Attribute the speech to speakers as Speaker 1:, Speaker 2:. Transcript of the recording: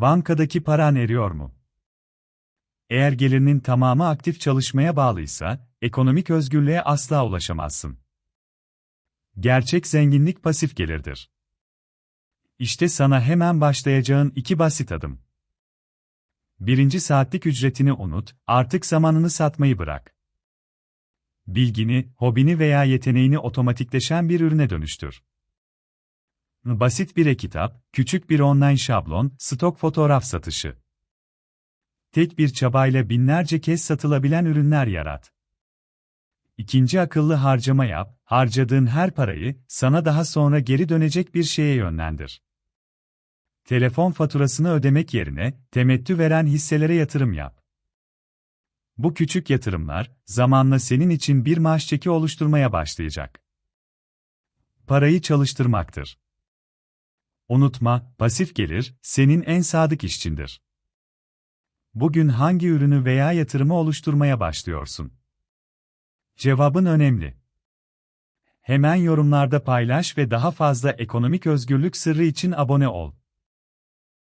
Speaker 1: Bankadaki paran eriyor mu? Eğer gelirinin tamamı aktif çalışmaya bağlıysa, ekonomik özgürlüğe asla ulaşamazsın. Gerçek zenginlik pasif gelirdir. İşte sana hemen başlayacağın iki basit adım. Birinci saatlik ücretini unut, artık zamanını satmayı bırak. Bilgini, hobini veya yeteneğini otomatikleşen bir ürüne dönüştür. Basit bir e-kitap, küçük bir online şablon, stok fotoğraf satışı. Tek bir çabayla binlerce kez satılabilen ürünler yarat. İkinci akıllı harcama yap, harcadığın her parayı sana daha sonra geri dönecek bir şeye yönlendir. Telefon faturasını ödemek yerine temettü veren hisselere yatırım yap. Bu küçük yatırımlar zamanla senin için bir maaş çeki oluşturmaya başlayacak. Parayı çalıştırmaktır. Unutma, pasif gelir senin en sadık işçindir. Bugün hangi ürünü veya yatırımı oluşturmaya başlıyorsun? Cevabın önemli. Hemen yorumlarda paylaş ve daha fazla ekonomik özgürlük sırrı için abone ol.